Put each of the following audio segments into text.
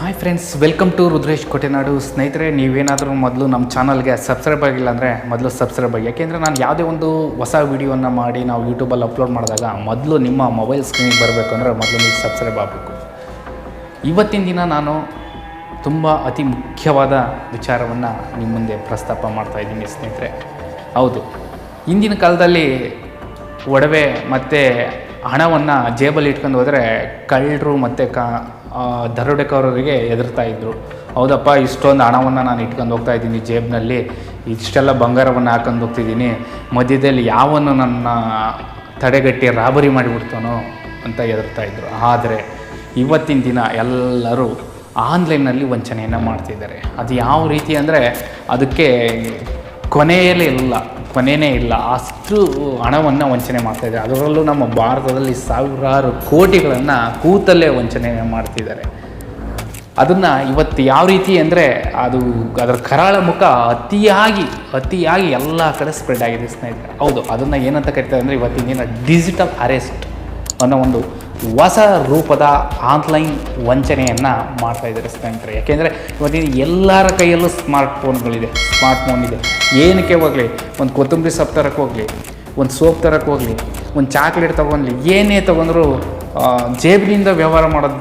Hi friends welcome to Rudresh Kotenadu ಸ್ನೇಹಿತರೆ ನೀವೇನಾದರೂ ಮೊದಲು ನಮ್ಮ ಚಾನಲ್ಗೆ ಸಬ್ಸ್ಕ್ರೈಬ್ ಆಗಿಲ್ಲ ಅಂದರೆ ಮೊದಲು ಸಬ್ಸ್ಕ್ರೈಬ್ ಆಗಿ. ಯಾಕೆಂದರೆ ನಾನು ಯಾವುದೇ ಒಂದು ಹೊಸ ವೀಡಿಯೋನ ಮಾಡಿ ನಾವು ಯೂಟ್ಯೂಬಲ್ಲಿ ಅಪ್ಲೋಡ್ ಮಾಡಿದಾಗ ಮೊದಲು ನಿಮ್ಮ ಮೊಬೈಲ್ ಸ್ಕ್ರೀನಿಗೆ ಬರಬೇಕು ಅಂದರೆ ಮೊದಲು ನೀವು ಸಬ್ಸ್ಕ್ರೈಬ್ ಆಗಬೇಕು. ಇವತ್ತಿನ ದಿನ ನಾನು ತುಂಬ ಅತಿ ಮುಖ್ಯವಾದ ವಿಚಾರವನ್ನು ನಿಮ್ಮ ಮುಂದೆ ಪ್ರಸ್ತಾಪ ಮಾಡ್ತಾ ಇದ್ದೀನಿ ಸ್ನೇಹಿತರೆ. ಹೌದು ಇಂದಿನ ಕಾಲದಲ್ಲಿ ಒಡವೆ ಮತ್ತು ಹಣವನ್ನು ಜೇಬಲ್ಲಿ ಇಟ್ಕೊಂಡು ಹೋದರೆ ಕಳ್ಳರು ಮತ್ತು ಕ ದರೋಡೆಕೋರರಿಗೆ ಹೆದರ್ತಾ ಇದ್ದರು ಹೌದಪ್ಪ, ಇಷ್ಟೊಂದು ಹಣವನ್ನು ನಾನು ಇಟ್ಕೊಂಡು ಹೋಗ್ತಾ ಇದ್ದೀನಿ ಜೇಬ್ನಲ್ಲಿ. ಇಷ್ಟೆಲ್ಲ ಬಂಗಾರವನ್ನು ಹಾಕೊಂಡು ಹೋಗ್ತಿದ್ದೀನಿ. ಮಧ್ಯದಲ್ಲಿ ಯಾವನ್ನು ನನ್ನ ತಡೆಗಟ್ಟಿ ರಾಬರಿ ಮಾಡಿಬಿಡ್ತಾನೋ ಅಂತ ಹೆದರ್ತಾ ಇದ್ದರು ಆದರೆ ಇವತ್ತಿನ ದಿನ ಎಲ್ಲರೂ ಆನ್ಲೈನಲ್ಲಿ ವಂಚನೆಯನ್ನು ಮಾಡ್ತಿದ್ದಾರೆ. ಅದು ಯಾವ ರೀತಿ ಅಂದರೆ ಅದಕ್ಕೆ ಕೊನೆಯಲ್ಲೇ ಇಲ್ಲ ಕೊನೆಯೇ ಇಲ್ಲ. ಅಷ್ಟು ಹಣವನ್ನು ವಂಚನೆ ಮಾಡ್ತಾಯಿದ್ದಾರೆ ಅದರಲ್ಲೂ ನಮ್ಮ ಭಾರತದಲ್ಲಿ ಸಾವಿರಾರು ಕೋಟಿಗಳನ್ನು ಕೂತಲ್ಲೇ ವಂಚನೆ ಮಾಡ್ತಿದ್ದಾರೆ. ಅದನ್ನು ಇವತ್ತು ಯಾವ ರೀತಿ ಅಂದರೆ ಅದು ಅದರ ಕರಾಳ ಮುಖ ಅತಿಯಾಗಿ ಅತಿಯಾಗಿ ಎಲ್ಲ ಕಡೆ ಸ್ಪ್ರೆಡ್ ಆಗಿದೆ ಸ್ನೇಹಿತರೆ. ಹೌದು, ಅದನ್ನು ಏನಂತ ಕರಿತಾರೆ ಅಂದರೆ ಇವತ್ತಿನ ಡಿಜಿಟಲ್ ಅರೆಸ್ಟ್ ಅನ್ನೋ ಒಂದು ಹೊಸ ರೂಪದ ಆನ್ಲೈನ್ ವಂಚನೆಯನ್ನು ಮಾಡ್ತಾ ಇದ್ದಾರೆ ಸ್ನೇಹಿತರೆ. ಯಾಕೆಂದರೆ ಇವತ್ತಿನ ಎಲ್ಲರ ಕೈಯಲ್ಲೂ ಸ್ಮಾರ್ಟ್ ಫೋನ್ಗಳಿದೆ ಸ್ಮಾರ್ಟ್ ಫೋನ್ ಇದೆ. ಏನಕ್ಕೆ ಹೋಗಲಿ? ಒಂದು ಕೊತ್ತಂಬರಿ ಸೊಪ್ಪು ತರಕ್ಕೆ ಹೋಗಲಿ, ಒಂದು ಸೋಪ್ ತರಕ್ಕೆ ಹೋಗಲಿ, ಒಂದು ಚಾಕ್ಲೇಟ್ ತೊಗೊಂಡ್ಲಿ, ಏನೇ ತೊಗೊಂಡ್ರು ಜೇಬಿನಿಂದ ವ್ಯವಹಾರ ಮಾಡೋದು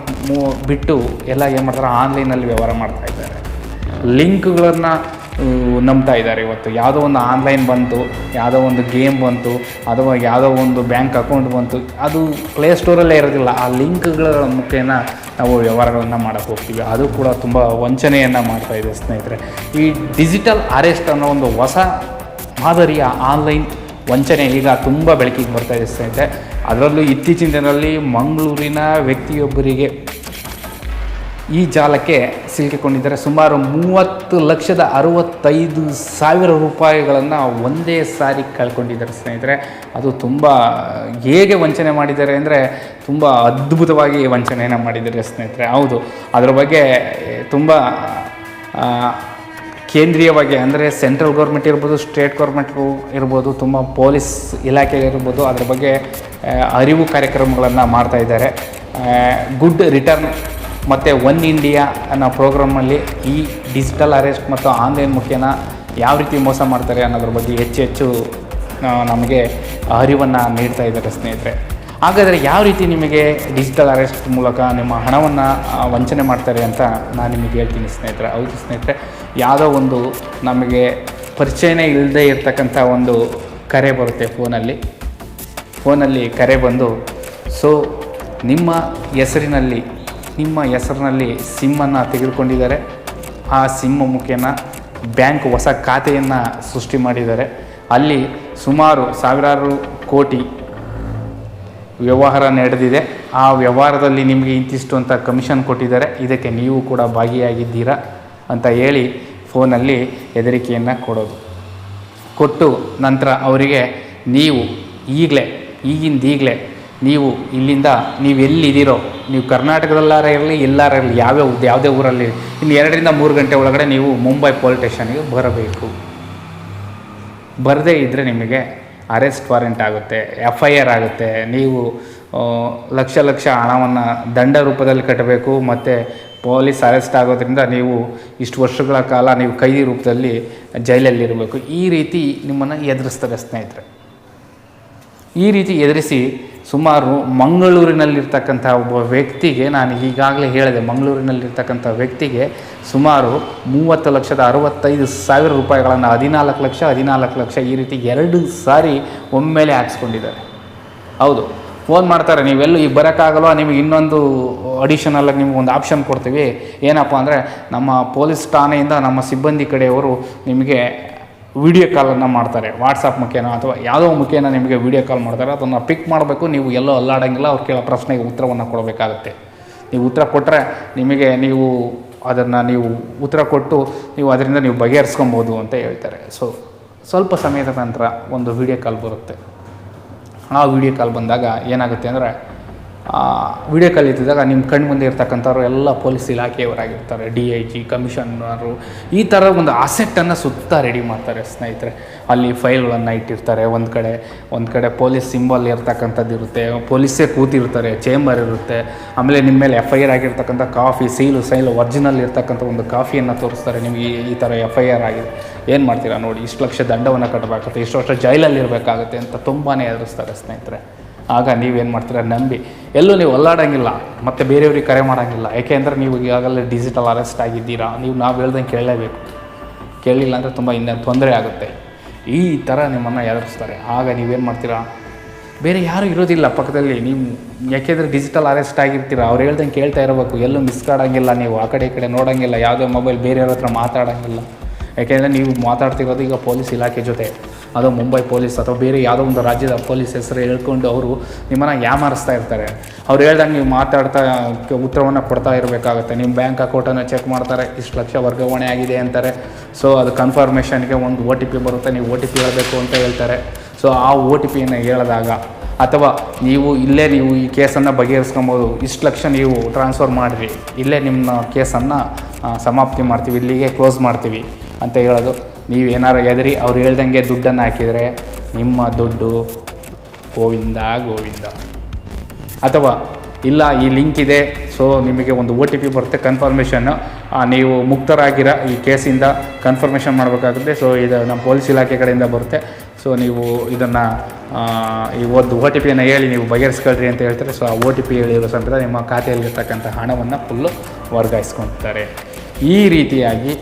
ಬಿಟ್ಟು ಎಲ್ಲ ಏನು ಮಾಡ್ತಾರೆ? ಆನ್ಲೈನಲ್ಲಿ ವ್ಯವಹಾರ ಮಾಡ್ತಾ ಇದ್ದಾರೆ. ಲಿಂಕ್ಗಳನ್ನು ನಂಬ್ತಾ ಇದ್ದಾರೆ ಇವತ್ತು. ಯಾವುದೋ ಒಂದು ಆನ್ಲೈನ್ ಬಂತು, ಯಾವುದೋ ಒಂದು ಗೇಮ್ ಬಂತು, ಅಥವಾ ಯಾವುದೋ ಒಂದು ಬ್ಯಾಂಕ್ ಅಕೌಂಟ್ ಬಂತು, ಅದು ಪ್ಲೇ ಸ್ಟೋರಲ್ಲೇ ಇರೋದಿಲ್ಲ. ಆ ಲಿಂಕ್ಗಳ ಮುಖೇನ ನಾವು ವ್ಯವಹಾರಗಳನ್ನು ಮಾಡೋಕ್ಕೆ ಹೋಗ್ತೀವಿ. ಅದು ಕೂಡ ತುಂಬ ವಂಚನೆಯನ್ನು ಇದೆ ಸ್ನೇಹಿತರೆ. ಈ ಡಿಜಿಟಲ್ ಅರೆಸ್ಟ್ ಅನ್ನೋ ಒಂದು ಹೊಸ ಮಾದರಿಯ ಆನ್ಲೈನ್ ವಂಚನೆ ಈಗ ತುಂಬ ಬೆಳಕಿಗೆ ಬರ್ತಾ ಇದೆ ಸ್ನೇಹಿತರೆ. ಅದರಲ್ಲೂ ಇತ್ತೀಚಿನ ದಿನದಲ್ಲಿ ಮಂಗಳೂರಿನ ವ್ಯಕ್ತಿಯೊಬ್ಬರಿಗೆ ಈ ಜಾಲಕ್ಕೆ ಸಿಲುಕಿಕೊಂಡಿದ್ದಾರೆ. ಸುಮಾರು ಮೂವತ್ತು ಲಕ್ಷದ ಅರವತ್ತೈದು ಸಾವಿರ ರೂಪಾಯಿಗಳನ್ನು ಒಂದೇ ಸಾರಿ ಕಳ್ಕೊಂಡಿದ್ದಾರೆ ಸ್ನೇಹಿತರೆ. ಅದು ತುಂಬ ಹೇಗೆ ವಂಚನೆ ಮಾಡಿದ್ದಾರೆ ಅಂದರೆ ತುಂಬ ಅದ್ಭುತವಾಗಿ ವಂಚನೆಯನ್ನು ಮಾಡಿದ್ದಾರೆ ಸ್ನೇಹಿತರೆ. ಹೌದು, ಅದರ ಬಗ್ಗೆ ತುಂಬ ಕೇಂದ್ರೀಯವಾಗಿ ಅಂದರೆ ಸೆಂಟ್ರಲ್ ಗೌರ್ಮೆಂಟ್ ಇರ್ಬೋದು, ಸ್ಟೇಟ್ ಗೌರ್ಮೆಂಟ್ ಇರ್ಬೋದು, ತುಂಬ ಪೊಲೀಸ್ ಇಲಾಖೆ ಇರ್ಬೋದು, ಅದ್ರ ಬಗ್ಗೆ ಅರಿವು ಕಾರ್ಯಕ್ರಮಗಳನ್ನು ಮಾಡ್ತಾಯಿದ್ದಾರೆ ಗುಡ್ ರಿಟರ್ನ್ ಮತ್ತು ಒನ್ ಇಂಡಿಯಾ ಅನ್ನೋ ಪ್ರೋಗ್ರಾಮಲ್ಲಿ ಈ ಡಿಜಿಟಲ್ ಅರೆಸ್ಟ್ ಮತ್ತು ಆನ್ಲೈನ್ ಮುಖೇನ ಯಾವ ರೀತಿ ಮೋಸ ಮಾಡ್ತಾರೆ ಅನ್ನೋದ್ರ ಬಗ್ಗೆ ಹೆಚ್ಚು ಹೆಚ್ಚು ನಮಗೆ ಅರಿವನ್ನು ನೀಡ್ತಾ ಇದ್ದಾರೆ ಸ್ನೇಹಿತರೆ. ಹಾಗಾದರೆ ಯಾವ ರೀತಿ ನಿಮಗೆ ಡಿಜಿಟಲ್ ಅರೆಸ್ಟ್ ಮೂಲಕ ನಿಮ್ಮ ಹಣವನ್ನು ವಂಚನೆ ಮಾಡ್ತಾರೆ ಅಂತ ನಾನು ನಿಮಗೆ ಹೇಳ್ತೀನಿ ಸ್ನೇಹಿತರೆ. ಹೌದು ಸ್ನೇಹಿತರೆ, ಯಾವುದೋ ಒಂದು ನಮಗೆ ಪರಿಚಯನೇ ಇಲ್ಲದೆ ಇರತಕ್ಕಂಥ ಒಂದು ಕರೆ ಬರುತ್ತೆ ಫೋನಲ್ಲಿ. ಫೋನಲ್ಲಿ ಕರೆ ಬಂದು ಸೊ ನಿಮ್ಮ ಹೆಸರಿನಲ್ಲಿ ನಿಮ್ಮ ಹೆಸರಿನಲ್ಲಿ ಸಿಮ್ಮನ್ನು ತೆಗೆದುಕೊಂಡಿದ್ದಾರೆ. ಆ ಸಿಮ್ ಮುಖೇನ ಬ್ಯಾಂಕ್ ಹೊಸ ಖಾತೆಯನ್ನು ಸೃಷ್ಟಿ ಮಾಡಿದ್ದಾರೆ. ಅಲ್ಲಿ ಸುಮಾರು ಸಾವಿರಾರು ಕೋಟಿ ವ್ಯವಹಾರ ನಡೆದಿದೆ. ಆ ವ್ಯವಹಾರದಲ್ಲಿ ನಿಮಗೆ ಇಂತಿಷ್ಟು ಅಂತ ಕಮಿಷನ್ ಕೊಟ್ಟಿದ್ದಾರೆ. ಇದಕ್ಕೆ ನೀವು ಕೂಡ ಭಾಗಿಯಾಗಿದ್ದೀರಾ ಅಂತ ಹೇಳಿ ಫೋನಲ್ಲಿ ಹೆದರಿಕೆಯನ್ನು ಕೊಡೋದು. ಕೊಟ್ಟು ನಂತರ ಅವರಿಗೆ ನೀವು ಈಗಲೇ ಈಗಿಂದ ಈಗಲೇ ನೀವು ಇಲ್ಲಿಂದ ನೀವು ಎಲ್ಲಿದ್ದೀರೋ, ನೀವು ಕರ್ನಾಟಕದಲ್ಲಾರ ಇರಲಿ, ಎಲ್ಲಾರ ಇರಲಿ, ಯಾವ್ಯಾವ ಯಾವುದೇ ಊರಲ್ಲಿ ಇಲ್ಲಿ ಎರಡರಿಂದ ಮೂರು ಗಂಟೆ ಒಳಗಡೆ ನೀವು ಮುಂಬೈ ಪೊಲೀಸ್ ಸ್ಟೇಷನ್ಗೆ ಬರಬೇಕು. ಬರದೇ ಇದ್ದರೆ ನಿಮಗೆ ಅರೆಸ್ಟ್ ವಾರೆಂಟ್ ಆಗುತ್ತೆ ಎಫ್ ಐ ಆರ್ ಆಗುತ್ತೆ, ನೀವು ಲಕ್ಷ ಲಕ್ಷ ಹಣವನ್ನು ದಂಡ ರೂಪದಲ್ಲಿ ಕಟ್ಟಬೇಕು, ಮತ್ತು ಪೊಲೀಸ್ ಅರೆಸ್ಟ್ ಆಗೋದ್ರಿಂದ ನೀವು ಇಷ್ಟು ವರ್ಷಗಳ ಕಾಲ ನೀವು ಕೈದಿ ರೂಪದಲ್ಲಿ ಜೈಲಲ್ಲಿರಬೇಕು ಈ ರೀತಿ ನಿಮ್ಮನ್ನು ಎದುರಿಸ್ತಾರೆ ಸ್ನೇಹಿತರೆ. ಈ ರೀತಿ ಎದುರಿಸಿ ಸುಮಾರು ಮಂಗಳೂರಿನಲ್ಲಿರ್ತಕ್ಕಂಥ ಒಬ್ಬ ವ್ಯಕ್ತಿಗೆ ನಾನು ಈಗಾಗಲೇ ಹೇಳಿದೆ, ಮಂಗಳೂರಿನಲ್ಲಿರ್ತಕ್ಕಂಥ ವ್ಯಕ್ತಿಗೆ ಸುಮಾರು ಮೂವತ್ತು ಲಕ್ಷದ ಅರವತ್ತೈದು ಸಾವಿರ ರೂಪಾಯಿಗಳನ್ನು ಹದಿನಾಲ್ಕು ಲಕ್ಷ ಹದಿನಾಲ್ಕು ಲಕ್ಷ ಈ ರೀತಿ ಎರಡು ಸಾರಿ ಒಮ್ಮೆಲೆ ಹಾಕ್ಸ್ಕೊಂಡಿದ್ದಾರೆ. ಹೌದು ಫೋನ್ ಮಾಡ್ತಾರೆ, ನೀವೆಲ್ಲೂ ಈಗ ಬರೋಕ್ಕಾಗಲ್ವ? ನಿಮಗೆ ಇನ್ನೊಂದು ಅಡಿಷನಲ್ಲಾಗಿ ನಿಮ್ಗೆ ಒಂದು ಆಪ್ಷನ್ ಕೊಡ್ತೀವಿ. ಏನಪ್ಪ ಅಂದರೆ ನಮ್ಮ ಪೊಲೀಸ್ ಠಾಣೆಯಿಂದ ನಮ್ಮ ಸಿಬ್ಬಂದಿ ಕಡೆಯವರು ನಿಮಗೆ ವಿಡಿಯೋ ಕಾಲನ್ನು ಮಾಡ್ತಾರೆ. ವಾಟ್ಸಪ್ ಮುಖೇನ ಅಥವಾ ಯಾವುದೋ ಮುಖೇನ ನಿಮಗೆ ವಿಡಿಯೋ ಕಾಲ್ ಮಾಡ್ತಾರೆ, ಅದನ್ನು ಪಿಕ್ ಮಾಡಬೇಕು. ನೀವು ಎಲ್ಲೋ ಅಲ್ಲಾಡಂಗಿಲ್ಲ, ಅವ್ರು ಕೇಳೋ ಪ್ರಶ್ನೆಗೆ ಉತ್ತರವನ್ನು ಕೊಡಬೇಕಾಗುತ್ತೆ. ನೀವು ಉತ್ತರ ಕೊಟ್ಟರೆ ನಿಮಗೆ ನೀವು ಅದನ್ನು ನೀವು ಉತ್ತರ ಕೊಟ್ಟು ನೀವು ಅದರಿಂದ ನೀವು ಬಗೆಹರಿಸ್ಕೊಬೋದು ಅಂತ ಹೇಳ್ತಾರೆ. ಸೊ ಸ್ವಲ್ಪ ಸಮಯದ ನಂತರ ಒಂದು ವಿಡಿಯೋ ಕಾಲ್ ಬರುತ್ತೆ. ಆ ವಿಡಿಯೋ ಕಾಲ್ ಬಂದಾಗ ಏನಾಗುತ್ತೆ ಅಂದರೆ ವಿಡಿಯೋ ಕಾಲ್ ನಿಮ್ಮ ಕಣ್ಣು ಮುಂದೆ ಇರ್ತಕ್ಕಂಥವ್ರು ಎಲ್ಲ ಪೊಲೀಸ್ ಇಲಾಖೆಯವರಾಗಿರ್ತಾರೆ ಡಿ ಐ ಜಿ ಕಮಿಷನರು ಈ ಥರ ಒಂದು ಆಸೆಟ್ಟನ್ನು ಸುತ್ತ ರೆಡಿ ಮಾಡ್ತಾರೆ ಸ್ನೇಹಿತರೆ. ಅಲ್ಲಿ ಫೈಲ್ಗಳನ್ನು ಇಟ್ಟಿರ್ತಾರೆ. ಒಂದು ಕಡೆ ಒಂದು ಕಡೆ ಪೊಲೀಸ್ ಸಿಂಬಲ್ ಇರ್ತಕ್ಕಂಥದ್ದು ಇರುತ್ತೆ, ಪೊಲೀಸೇ ಕೂತಿರ್ತಾರೆ ಚೇಂಬರ್ ಇರುತ್ತೆ. ಆಮೇಲೆ ನಿಮ್ಮ ಮೇಲೆ ಎಫ್ ಐ ಆರ್ ಆಗಿರ್ತಕ್ಕಂಥ ಕಾಫಿ ಸೀಲು ಸೈಲು ಒರ್ಜಿನಲ್ ಇರ್ತಕ್ಕಂಥ ಒಂದು ಕಾಫಿಯನ್ನು ತೋರಿಸ್ತಾರೆ ನಿಮಗೆ ಈ- ಈ ಥರ ಎಫ್ ಐ ಆರ್ ಆಗಿದೆ ಏನು ಮಾಡ್ತೀರಾ ನೋಡಿ, ಇಷ್ಟು ಲಕ್ಷ ದಂಡವನ್ನು ಕಟ್ಟಬೇಕಾಗುತ್ತೆ ಇಷ್ಟು ವರ್ಷ ಜೈಲಲ್ಲಿ ಇರಬೇಕಾಗುತ್ತೆ ಅಂತ ತುಂಬಾ ಎದುರಿಸ್ತಾರೆ ಸ್ನೇಹಿತರೆ. ಆಗ ನೀವೇನು ಮಾಡ್ತೀರ? ನಂಬಿ. ಎಲ್ಲೂ ನೀವು ಒಲ್ಲಾಡೋಂಗಿಲ್ಲ. ಮತ್ತು ಬೇರೆಯವ್ರಿಗೆ ಕರೆ ಮಾಡೋಂಗಿಲ್ಲ. ಯಾಕೆಂದರೆ ನೀವು ಈಗಾಗಲೇ ಡಿಜಿಟಲ್ ಅರೆಸ್ಟ್ ಆಗಿದ್ದೀರಾ? ನೀವು ನಾವು ಹೇಳ್ದಂಗೆ ಕೇಳಲೇಬೇಕು. ಕೇಳಲಿಲ್ಲ ಅಂದರೆ ತುಂಬ ಇನ್ನೂ ತೊಂದರೆ ಆಗುತ್ತೆ. ಈ ಥರ ನಿಮ್ಮನ್ನು ಎದುರಿಸ್ತಾರೆ. ಆಗ ನೀವೇನು ಮಾಡ್ತೀರಾ? ಬೇರೆ ಯಾರೂ ಇರೋದಿಲ್ಲ ಪಕ್ಕದಲ್ಲಿ. ನೀವು ಯಾಕೆಂದರೆ ಡಿಜಿಟಲ್ ಅರೆಸ್ಟ್ ಆಗಿರ್ತೀರ? ಅವ್ರು ಹೇಳ್ದಂಗೆ ಕೇಳ್ತಾ ಇರಬೇಕು. ಎಲ್ಲೂ ಮಿಸ್ ಕಾಡೋಂಗಿಲ್ಲ ನೀವು. ಆ ಕಡೆ ಈ ಕಡೆ ನೋಡೋಂಗಿಲ್ಲ. ಯಾವುದೇ ಮೊಬೈಲ್ ಬೇರೆಯವ್ರ ಹತ್ರ ಮಾತಾಡೋಂಗಿಲ್ಲ. ಯಾಕೆಂದರೆ ನೀವು ಮಾತಾಡ್ತಿರೋದು ಈಗ ಪೊಲೀಸ್ ಇಲಾಖೆ ಜೊತೆ. ಅದು ಮುಂಬೈ ಪೊಲೀಸ್ ಅಥವಾ ಬೇರೆ ಯಾವುದೋ ಒಂದು ರಾಜ್ಯದ ಪೊಲೀಸ್ ಹೆಸರು ಹೇಳ್ಕೊಂಡು ಅವರು ನಿಮ್ಮನ್ನು ಯಾಮಾರಿಸ್ತಾ ಇರ್ತಾರೆ. ಅವ್ರು ಹೇಳ್ದಂಗೆ ನೀವು ಮಾತಾಡ್ತಾ ಉತ್ತರವನ್ನು ಕೊಡ್ತಾ ಇರಬೇಕಾಗುತ್ತೆ. ನಿಮ್ಮ ಬ್ಯಾಂಕ್ ಅಕೌಂಟನ್ನು ಚೆಕ್ ಮಾಡ್ತಾರೆ, ಇಷ್ಟು ಲಕ್ಷ ವರ್ಗಾವಣೆ ಆಗಿದೆ ಅಂತಾರೆ. ಸೊ ಅದು ಕನ್ಫರ್ಮೇಷನ್ಗೆ ಒಂದು ಒ ಟಿ ಪಿ ಬರುತ್ತೆ, ನೀವು ಒ ಟಿ ಪಿ ಹೇಳಬೇಕು ಅಂತ ಹೇಳ್ತಾರೆ. ಸೊ ಆ ಒ ಟಿ ಪಿಯನ್ನು ಹೇಳಿದಾಗ ಅಥವಾ ನೀವು ಇಲ್ಲೇ ನೀವು ಈ ಕೇಸನ್ನು ಬಗೆಹರಿಸ್ಕೊಬೋದು, ಇಷ್ಟು ಲಕ್ಷ ನೀವು ಟ್ರಾನ್ಸ್ಫರ್ ಮಾಡಿರಿ, ಇಲ್ಲೇ ನಿಮ್ಮ ಕೇಸನ್ನು ಸಮಾಪ್ತಿ ಮಾಡ್ತೀವಿ, ಇಲ್ಲಿಗೆ ಕ್ಲೋಸ್ ಮಾಡ್ತೀವಿ ಅಂತ ಹೇಳೋದು ನೀವು ಏನಾರು ಎದರಿ ಅವ್ರು ಹೇಳ್ದಂಗೆ ದುಡ್ಡನ್ನು ಹಾಕಿದರೆ ನಿಮ್ಮ ದುಡ್ಡು ಗೋವಿಂದ ಗೋವಿಂದ. ಅಥವಾ ಇಲ್ಲ, ಈ ಲಿಂಕ್ ಇದೆ. ಸೊ ನಿಮಗೆ ಒಂದು ಒ ಟಿ ಪಿ ಬರುತ್ತೆ ಕನ್ಫರ್ಮೇಷನ್ನು ನೀವು ಮುಕ್ತರಾಗಿರ ಈ ಕೇಸಿಂದ ಕನ್ಫರ್ಮೇಷನ್ ಮಾಡಬೇಕಾಗುತ್ತೆ. ಸೊ ಇದು ನಮ್ಮ ಪೊಲೀಸ್ ಇಲಾಖೆ ಕಡೆಯಿಂದ ಬರುತ್ತೆ. ಸೊ ನೀವು ಇದನ್ನು ಈ ಒಂದು ಒ ಟಿ ಪಿಯನ್ನು ಹೇಳಿ ನೀವು ಬಗೆಹರಿಸ್ಕೊಳ್ರಿ ಅಂತ ಹೇಳ್ತಾರೆ. ಸೊ ಆ ಒ ಟಿ ಪಿ ಹೇಳಿರೋ ಸಂದರ್ಭ ನಿಮ್ಮ ಖಾತೆಯಲ್ಲಿರ್ತಕ್ಕಂಥ ಹಣವನ್ನು ಫುಲ್ಲು ವರ್ಗಾಯಿಸ್ಕೊತಾರೆ. ಈ ರೀತಿಯಾಗಿ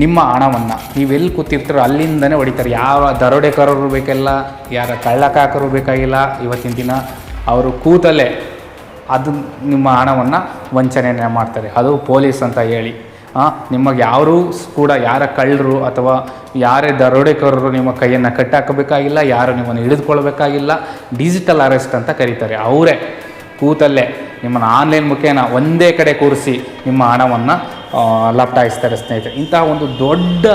ನಿಮ್ಮ ಹಣವನ್ನು. ನೀವೆಲ್ಲಿ ಕೂತಿರ್ತೀರೋ ಅಲ್ಲಿಂದನೇ ಹೊಡಿತಾರೆ. ಯಾವ ದರೋಡೆಕಾರರು ಬೇಕಿಲ್ಲ, ಯಾರ ಕಳ್ಳಕಾಕರು ಬೇಕಾಗಿಲ್ಲ, ಇವತ್ತಿನ ದಿನ ಅವರು ಕೂತಲ್ಲೇ ಅದು ನಿಮ್ಮ ಹಣವನ್ನು ವಂಚನೆಯನ್ನು ಮಾಡ್ತಾರೆ. ಅದು ಪೊಲೀಸ್ ಅಂತ ಹೇಳಿ. ನಿಮಗೆ ಯಾರೂ ಕೂಡ ಯಾರ ಕಳ್ಳರು ಅಥವಾ ಯಾರೇ ದರೋಡೆಕೋರರು ನಿಮ್ಮ ಕೈಯನ್ನು ಕಟ್ಟಾಕಬೇಕಾಗಿಲ್ಲ, ಯಾರು ನಿಮ್ಮನ್ನು ಹಿಡಿದುಕೊಳ್ಬೇಕಾಗಿಲ್ಲ, ಡಿಜಿಟಲ್ ಅರೆಸ್ಟ್ ಅಂತ ಕರೀತಾರೆ. ಅವರೇ ಕೂತಲ್ಲೇ ನಿಮ್ಮನ್ನು ಆನ್ಲೈನ್ ಮುಖೇನ ಒಂದೇ ಕಡೆ ಕೂರಿಸಿ ನಿಮ್ಮ ಹಣವನ್ನು ಲಪ್ಟಾಯಿಸ್ತಾರೆ ಸ್ನೇಹಿತರೆ. ಇಂತಹ ಒಂದು ದೊಡ್ಡ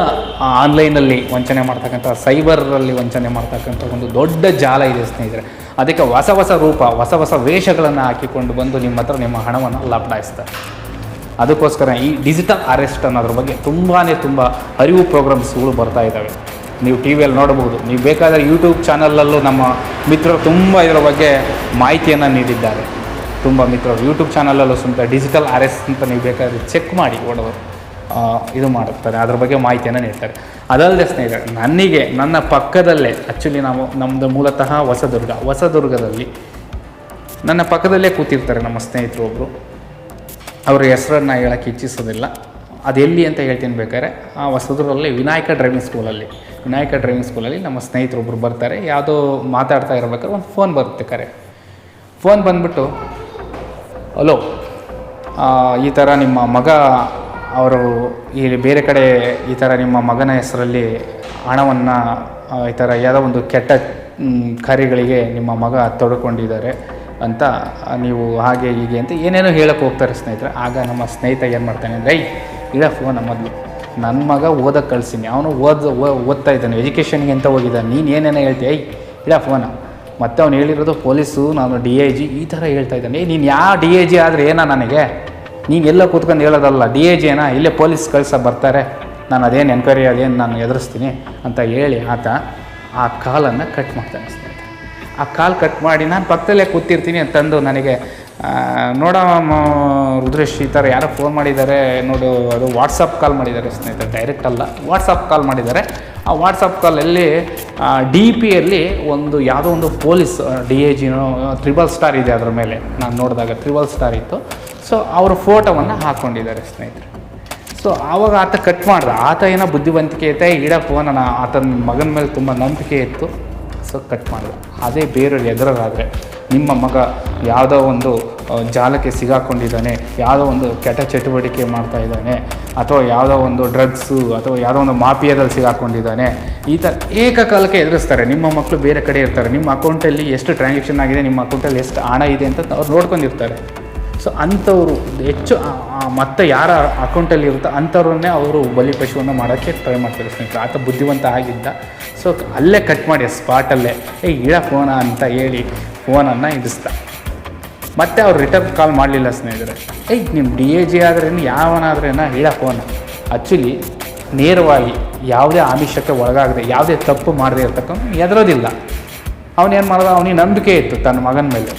ಆನ್ಲೈನಲ್ಲಿ ವಂಚನೆ ಮಾಡ್ತಕ್ಕಂಥ ಸೈಬರಲ್ಲಿ ವಂಚನೆ ಮಾಡ್ತಕ್ಕಂಥ ಒಂದು ದೊಡ್ಡ ಜಾಲ ಇದೆ ಸ್ನೇಹಿತರೆ. ಅದಕ್ಕೆ ಹೊಸ ಹೊಸ ರೂಪ, ಹೊಸ ಹೊಸ ವೇಷಗಳನ್ನು ಹಾಕಿಕೊಂಡು ಬಂದು ನಿಮ್ಮ ಹತ್ರ ನಿಮ್ಮ ಹಣವನ್ನು ಲಪ್ಟಾಯಿಸ್ತಾರೆ ಅದಕ್ಕೋಸ್ಕರ ಈ ಡಿಜಿಟಲ್ ಅರೆಸ್ಟ್ ಅನ್ನೋದ್ರ ಬಗ್ಗೆ ತುಂಬಾ ತುಂಬ ಅರಿವು ಪ್ರೋಗ್ರಾಮ್ಸ್ಗಳು ಬರ್ತಾ ಇದ್ದಾವೆ. ನೀವು ಟಿ ವಿಯಲ್ಲಿ ನೋಡಬಹುದು. ನೀವು ಬೇಕಾದರೆ ಯೂಟ್ಯೂಬ್ ಚಾನಲಲ್ಲೂ ನಮ್ಮ ಮಿತ್ರರು ತುಂಬ ಇದರ ಬಗ್ಗೆ ಮಾಹಿತಿಯನ್ನು ನೀಡಿದ್ದಾರೆ. ತುಂಬ ಮಿತ್ರರು. ಯೂಟ್ಯೂಬ್ ಚಾನಲಲ್ಲೂ ಸ್ವಂತ ಡಿಜಿಟಲ್ ಆರ್ ಎಸ್ ಅಂತ ನೀವು ಬೇಕಾದ್ರೆ ಚೆಕ್ ಮಾಡಿ ಓಡೋರು. ಇದು ಮಾಡುತ್ತಾರೆ ಅದ್ರ ಬಗ್ಗೆ ಮಾಹಿತಿಯನ್ನು ನೀಡ್ತಾರೆ. ಅದಲ್ಲದೆ ಸ್ನೇಹಿತರೆ ನನಗೆ ನನ್ನ ಪಕ್ಕದಲ್ಲೇ ಆ್ಯಕ್ಚುಲಿ ನಾವು ನಮ್ಮದು ಮೂಲತಃ ಹೊಸದುರ್ಗ. ಹೊಸದುರ್ಗದಲ್ಲಿ ನನ್ನ ಪಕ್ಕದಲ್ಲೇ ಕೂತಿರ್ತಾರೆ ನಮ್ಮ ಸ್ನೇಹಿತರು ಒಬ್ಬರು ಅವರ ಹೆಸರನ್ನು ಹೇಳೋಕ್ಕೆ ಇಚ್ಛಿಸೋದಿಲ್ಲ. ಅದೆಲ್ಲಿ ಅಂತ ಹೇಳ್ತೀನಿ ಬೇಕಾದ್ರೆ, ಆ ಹೊಸದುರ್ಗದಲ್ಲಿ ವಿನಾಯಕ ಡ್ರೈವಿಂಗ್ ಸ್ಕೂಲಲ್ಲಿ ವಿನಾಯಕ ಡ್ರೈವಿಂಗ್ ಸ್ಕೂಲಲ್ಲಿ ನಮ್ಮ ಸ್ನೇಹಿತರೊಬ್ಬರು ಬರ್ತಾರೆ. ಯಾವುದೋ ಮಾತಾಡ್ತಾ ಇರ್ಬೇಕಾದ್ರೆ ಒಂದು ಫೋನ್ ಬರುತ್ತೆ ಕರೆ. ಫೋನ್ ಬಂದ್ಬಿಟ್ಟು ಹಲೋ ಈ ಥರ ನಿಮ್ಮ ಮಗ, ಅವರು ಈ ಬೇರೆ ಕಡೆ ಈ ಥರ ನಿಮ್ಮ ಮಗನ ಹೆಸರಲ್ಲಿ ಹಣವನ್ನು ಈ ಥರ ಯಾವುದೋ ಒಂದು ಕೆಟ್ಟ ಕಾರ್ಯಗಳಿಗೆ ನಿಮ್ಮ ಮಗ ತೊಡ್ಕೊಂಡಿದ್ದಾರೆ ಅಂತ ನೀವು ಹಾಗೆ ಹೀಗೆ ಅಂತ ಏನೇನೋ ಹೇಳಕ್ಕೆ ಹೋಗ್ತಾರೆ ಸ್ನೇಹಿತರೆ. ಆಗ ನಮ್ಮ ಸ್ನೇಹಿತ ಏನು ಮಾಡ್ತಾನೆ ಅಂದರೆ ಐ ಇಡ ಫೋನ ಮೊದಲು. ನನ್ನ ಮಗ ಓದಕ್ಕೆ ಕಳ್ಸೀನಿ. ಅವನು ಓದ್ ಓದ್ತಾ ಇದ್ದಾನೆ. ಎಜುಕೇಷನ್ಗೆ ಅಂತ ಹೋಗಿದ್ದಾನೆ? ನೀನು ಏನೇನೋ ಹೇಳ್ತೀಯ? ಐ ಇಡ ಫೋನ ಮತ್ತೆ ಅವ್ನು ಹೇಳಿರೋದು ಪೊಲೀಸು, ನಾನು ಡಿ ಐ ಜಿ ಈ ಥರ ಹೇಳ್ತಾ ಇದ್ದಾನೆ. ನೀನು ಯಾವ ಡಿ ಐ ಜಿ ಆದರೆ ಏನಾ ನನಗೆ? ನೀನು ಎಲ್ಲ ಕೂತ್ಕೊಂಡು ಹೇಳೋದಲ್ಲ, ಡಿ ಐ ಜಿ ಏನಾ? ಇಲ್ಲೇ ಪೊಲೀಸ್ ಕಳಿಸ ಬರ್ತಾರೆ. ನಾನು ಅದೇನು ಎನ್ಕ್ವೈರಿ ಅದೇನು ನಾನು ಎದುರಿಸ್ತೀನಿ ಅಂತ ಹೇಳಿ ಆತ ಆ ಕಾಲನ್ನು ಕಟ್ ಮಾಡ್ತಾನೆ ಸ್ನೇಹಿತರೆ. ಆ ಕಾಲ್ ಕಟ್ ಮಾಡಿ ನಾನು ಪಕ್ಕದಲ್ಲೇ ಕೂತಿರ್ತೀನಿ ಅಂತಂದು ನನಗೆ ನೋಡೋ ರುದ್ರೇಶ್, ಈ ಥರ ಯಾರೋ ಫೋನ್ ಮಾಡಿದ್ದಾರೆ ನೋಡು, ಅದು ವಾಟ್ಸಪ್ ಕಾಲ್ ಮಾಡಿದ್ದಾರೆ ಸ್ನೇಹಿತರೆ ಡೈರೆಕ್ಟ್ ಅಲ್ಲ ವಾಟ್ಸಪ್ ಕಾಲ್ ಮಾಡಿದ್ದಾರೆ. ಆ ವಾಟ್ಸಪ್ ಕಾಲಲ್ಲಿ ಡಿ ಪಿಯಲ್ಲಿ ಒಂದು ಯಾವುದೋ ಒಂದು ಪೊಲೀಸ್ ಡಿ ಎ ಜಿನೋ ತ್ರಿಬಲ್ ಸ್ಟಾರ್ ಇದೆ ಅದರ ಮೇಲೆ, ನಾನು ನೋಡಿದಾಗ ತ್ರಿಬಲ್ ಸ್ಟಾರ್ ಇತ್ತು. ಸೊ ಅವರ ಫೋಟೋವನ್ನು ಹಾಕ್ಕೊಂಡಿದ್ದಾರೆ ಸ್ನೇಹಿತರೆ. ಸೊ ಆವಾಗ ಆತ ಕಟ್ ಮಾಡಿದ. ಆತ ಏನೋ ಬುದ್ಧಿವಂತಿಕೆ ಐತೆ ಇಡೋ ಫೋನ್ ಆತನ ಮಗನ ಮೇಲೆ ತುಂಬ ನಂಬಿಕೆ ಇತ್ತು. ಕಟ್ ಮಾಡ್ದ ಅದೇ ಬೇರೆಯವ್ರು ಎದುರಾದರೆ ನಿಮ್ಮ ಮಗ ಯಾವುದೋ ಒಂದು ಜಾಲಕ್ಕೆ ಸಿಗಾಕೊಂಡಿದ್ದಾನೆ, ಯಾವುದೋ ಒಂದು ಕೆಟ್ಟ ಚಟುವಟಿಕೆ ಮಾಡ್ತಾ ಇದ್ದಾನೆ, ಅಥವಾ ಯಾವುದೋ ಒಂದು ಡ್ರಗ್ಸು ಅಥವಾ ಯಾವುದೋ ಒಂದು ಮಾಫಿಯಾದಲ್ಲಿ ಸಿಗಾಕೊಂಡಿದ್ದಾನೆ, ಈ ಥರ ಏಕಕಾಲಕ್ಕೆ ಎದುರಿಸ್ತಾರೆ. ನಿಮ್ಮ ಮಕ್ಕಳು ಬೇರೆ ಕಡೆ ಇರ್ತಾರೆ. ನಿಮ್ಮ ಅಕೌಂಟಲ್ಲಿ ಎಷ್ಟು ಟ್ರಾನ್ಸಾಕ್ಷನ್ ಆಗಿದೆ, ನಿಮ್ಮ ಅಕೌಂಟಲ್ಲಿ ಎಷ್ಟು ಹಣ ಇದೆ ಅಂತ ಅವ್ರು ನೋಡ್ಕೊಂಡಿರ್ತಾರೆ. ಸೊ ಅಂಥವರು ಹೆಚ್ಚು ಮತ್ತೆ ಯಾರ ಅಕೌಂಟಲ್ಲಿ ಇರುತ್ತೋ ಅಂಥವ್ರನ್ನೇ ಅವರು ಬಲಿಪಶುವನ್ನು ಮಾಡೋಕ್ಕೆ ಟ್ರೈ ಮಾಡ್ತಾರೆ ಸ್ನೇಹಿತರೆ. ಆತ ಬುದ್ಧಿವಂತ ಆಗಿದ್ದ ಸೊ ಅಲ್ಲೇ ಕಟ್ ಮಾಡಿ ಸ್ಪಾಟಲ್ಲೇ ಏ ಇಡ ಫೋನ ಅಂತ ಹೇಳಿ ಫೋನನ್ನು ಇಡಿಸ್ದ ಮತ್ತೆ ಅವ್ರು ರಿಟರ್ನ್ ಕಾಲ್ ಮಾಡಲಿಲ್ಲ ಸ್ನೇಹಿತರೆ. ಏಯ್ ನಿಮ್ಮ ಡಿ ಎ ಜಿ ಆದ್ರೇನು ಯಾವನಾದ್ರೇನ ಇಳ ಫೋನ್. ಆ್ಯಕ್ಚುಲಿ ನೇರವಾಗಿ ಯಾವುದೇ ಆಮಿಷಕ್ಕೆ ಒಳಗಾಗದೆ, ಯಾವುದೇ ತಪ್ಪು ಮಾಡದೇ ಇರ್ತಕ್ಕಂಥ ಎದರೋದಿಲ್ಲ ಅವನೇನು ಮಾಡ್ದ? ಅವನಿಗೆ ನಂಬಿಕೆ ಇತ್ತು ತನ್ನ ಮಗನ ಮೇಲೆ.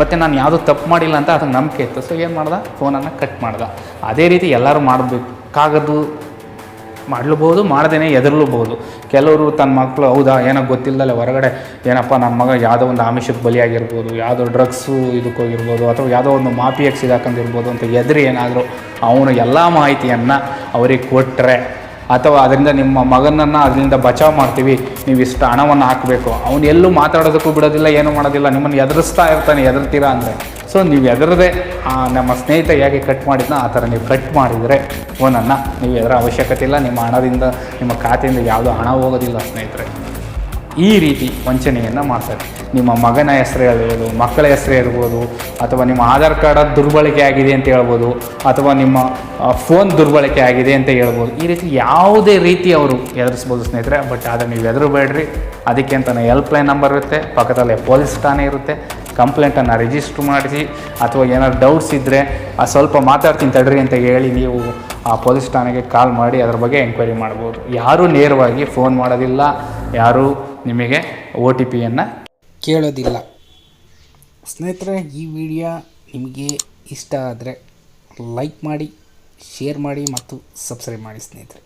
ಮತ್ತು ನಾನು ಯಾವುದೂ ತಪ್ಪು ಮಾಡಿಲ್ಲ ಅಂತ ಅದಕ್ಕೆ ನಂಬಿಕೆ ಇತ್ತು. ಸೊ ಏನು ಮಾಡ್ದೆ? ಫೋನನ್ನು ಕಟ್ ಮಾಡ್ದ. ಅದೇ ರೀತಿ ಎಲ್ಲರೂ ಮಾಡಬೇಕಾಗದು ಮಾಡಲೂಬಹುದು, ಮಾಡದೇನೆ ಎದರ್ಲೂಬಹುದು ಕೆಲವರು ತನ್ನ ಮಕ್ಕಳು ಹೌದಾ, ಏನೋ ಗೊತ್ತಿಲ್ಲದಲ್ಲ ಹೊರಗಡೆ, ಏನಪ್ಪ ನನ್ನ ಮಗ ಯಾವುದೋ ಒಂದು ಆಮಿಷಕ್ಕೆ ಬಲಿಯಾಗಿರ್ಬೋದು, ಯಾವುದೋ ಡ್ರಗ್ಸು ಇದಕ್ಕೋಗಿರ್ಬೋದು ಅಥವಾ ಯಾವುದೋ ಒಂದು ಮಾಫಿಯಾಗಿ ಸಿಗಾಕೊಂಡಿರ್ಬೋದು ಅಂತ ಎದುರು ಏನಾದರೂ, ಅವನು ಎಲ್ಲ ಮಾಹಿತಿಯನ್ನು ಅವರಿಗೆ ಕೊಟ್ಟರೆ ಅಥವಾ ಅದರಿಂದ ನಿಮ್ಮ ಮಗನನ್ನು ಅದರಿಂದ ಬಚಾವ್ ಮಾಡ್ತೀವಿ, ನೀವು ಇಷ್ಟು ಹಣವನ್ನು ಹಾಕಬೇಕು. ಅವನು ಎಲ್ಲೂ ಮಾತಾಡೋದಕ್ಕೂ ಬಿಡೋದಿಲ್ಲ, ಏನೂ ಮಾಡೋದಿಲ್ಲ, ನಿಮ್ಮನ್ನು ಎದುರಿಸ್ತಾ ಇರ್ತಾನೆ ಎದುರ್ತೀರಾ ಅಂದರೆ. ಸೊ ನೀವು ಎದರದೇ ನಮ್ಮ ಸ್ನೇಹಿತ ಹೇಗೆ ಕಟ್ ಮಾಡಿದ್ನ ಆ ಥರ ನೀವು ಕಟ್ ಮಾಡಿದರೆ ಫೋನನ್ನು ನೀವು ಎದರ ಅವಶ್ಯಕತೆ ಇಲ್ಲ, ನಿಮ್ಮ ಹಣದಿಂದ, ನಿಮ್ಮ ಖಾತೆಯಿಂದ ಯಾವುದೋ ಹಣ ಹೋಗೋದಿಲ್ಲ ಸ್ನೇಹಿತರೆ. ಈ ರೀತಿ ವಂಚನೆಯನ್ನು ಮಾಡ್ತಾರೆ. ನಿಮ್ಮ ಮಗನ ಹೆಸರು ಹೇಳ್ಬೋದು, ಮಕ್ಕಳ ಹೆಸರು ಇರ್ಬೋದು ಅಥವಾ ನಿಮ್ಮ ಆಧಾರ್ ಕಾರ್ಡ್ ದುರ್ಬಳಕೆ ಆಗಿದೆ ಅಂತ ಹೇಳ್ಬೋದು, ಅಥವಾ ನಿಮ್ಮ ಫೋನ್ ದುರ್ಬಳಕೆ ಆಗಿದೆ ಅಂತ ಹೇಳ್ಬೋದು. ಈ ರೀತಿ ಯಾವುದೇ ರೀತಿ ಅವರು ಎದುರಿಸ್ಬೋದು ಸ್ನೇಹಿತರೆ, ಬಟ್ ಆದರೆ ನೀವು ಎದುರುಬೇಡ್ರಿ ಅದಕ್ಕೆ ಅಂತಲೇ ಹೆಲ್ಪ್ಲೈನ್ ನಂಬರ್ ಇರುತ್ತೆ, ಪಕ್ಕದಲ್ಲೇ ಪೊಲೀಸ್ ಠಾಣೆ ಇರುತ್ತೆ. ಕಂಪ್ಲೇಂಟನ್ನು ರಿಜಿಸ್ಟ್ರ್ ಮಾಡಿಸಿ ಅಥವಾ ಏನಾದ್ರು ಡೌಟ್ಸ್ ಇದ್ದರೆ ಆ ಸ್ವಲ್ಪ ಮಾತಾಡ್ತೀನಿ ತಡ್ರಿ ಅಂತ ಹೇಳಿ ನೀವು ಆ ಪೊಲೀಸ್ ಠಾಣೆಗೆ ಕಾಲ್ ಮಾಡಿ ಅದ್ರ ಬಗ್ಗೆ ಎಂಕ್ವೈರಿ ಮಾಡ್ಬೋದು. ಯಾರೂ ನೇರವಾಗಿ ಫೋನ್ ಮಾಡೋದಿಲ್ಲ. ಯಾರೂ ನಿಮಗೆ ಒ ಟಿ ಪಿಯನ್ನು ಕೇಳೋದಿಲ್ಲ. ಸ್ನೇಹಿತರೆ, ಈ ವಿಡಿಯೋ ನಿಮಗೆ ಇಷ್ಟ ಆದರೆ ಲೈಕ್ ಮಾಡಿ ಶೇರ್ ಮಾಡಿ ಮತ್ತು ಸಬ್ಸ್ಕ್ರೈಬ್ ಮಾಡಿ ಸ್ನೇಹಿತರೆ.